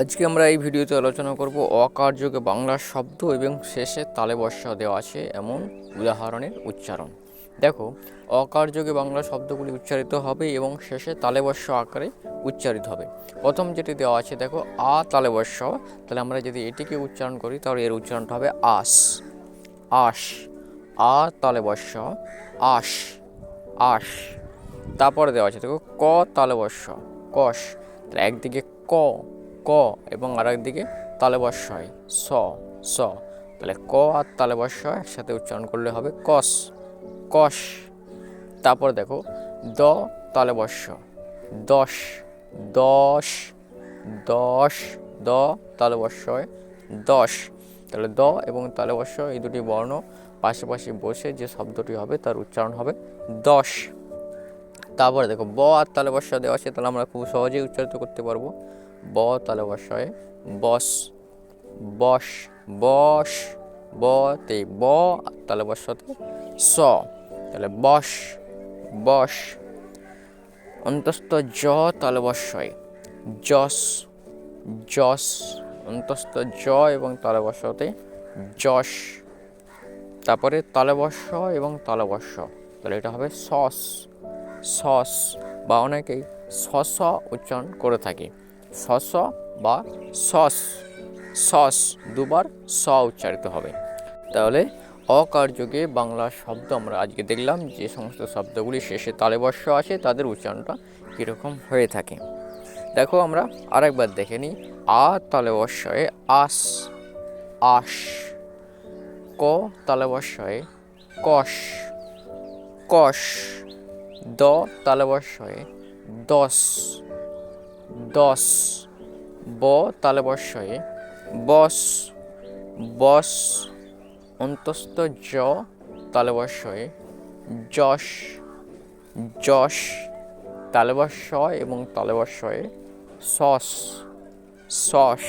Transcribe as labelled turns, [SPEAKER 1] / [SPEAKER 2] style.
[SPEAKER 1] আজকে আমরা এই ভিডিওতে আলোচনা করব অকার্যকে বাংলা শব্দ এবং শেষে তালে বর্ষা দেওয়া আছে এমন উদাহরণের উচ্চারণ। দেখো, অকার্যকে বাংলা শব্দগুলি উচ্চারিত হবে এবং শেষে তালে বর্ষ আকারে উচ্চারিত হবে। প্রথম যেটি দেওয়া আছে, দেখো, আ তালে বর্ষ, তাহলে আমরা যদি এটিকে উচ্চারণ করি, তাহলে এর উচ্চারণটা হবে আস। আশ আ তালে বর্ষ আশ আশ তারপরে দেওয়া আছে, দেখো, ক তালে বর্ষ কষ তাহলে একদিকে ক। ক এবং আর একদিকে তালে বর্ষ হয়। স স। তাহলে ক আর তালে বর্ষ একসাথে উচ্চারণ করলে হবে কস কষ তারপর দেখো, দ, তালে বর্ষ। দশ দশ দশ, দ, তালে বর্ষ দশ। তাহলে দ এবং তালে বর্ষ এই দুটি বর্ণ পাশাপাশি বসে যে শব্দটি হবে তার উচ্চারণ হবে দশ। তারপরে দেখো, ব আর তালে বর্ষা দেওয়া আছে, তাহলে আমরা খুব সহজেই উচ্চারিত করতে পারব। ব তালে বস বস বস ব তে ব আর তালে বর্ষাতে স। তাহলে বস বস। অন্তস্থ জ তালে বর্ষায় যশ যশ। অন্তস্থ জ এবং তালে বর্ষাতে যশ। তারপরে তালবর্ষ এবং তালবর্ষ তাহলে এটা হবে সস সস বা অনেকেই সস উচ্চারণ করে থাকে। সস বা সস। সস দুবার স উচ্চারিত হবে। তাহলে অকার্যকে বাংলা শব্দ আমরা আজকে দেখলাম যে সমস্ত শব্দগুলি শেষে তালেবর্ষ আছে তাদের উচ্চারণটা কীরকম হয়ে থাকে। দেখো আমরা আরেকবার দেখে নিই। আ তালেবর্ষয়ে আস আশ ক তালে বর্ষয়ে কষ কষ। দ তালে বর্ষয়ে দশ। দশ। ব তালে বর্ষয়ে বস বস, অন্তস্থ জ তালে বর্ষয়ে যশ যশ তালেবর্ষ এবং তালেবর্ষয়ে সস সস।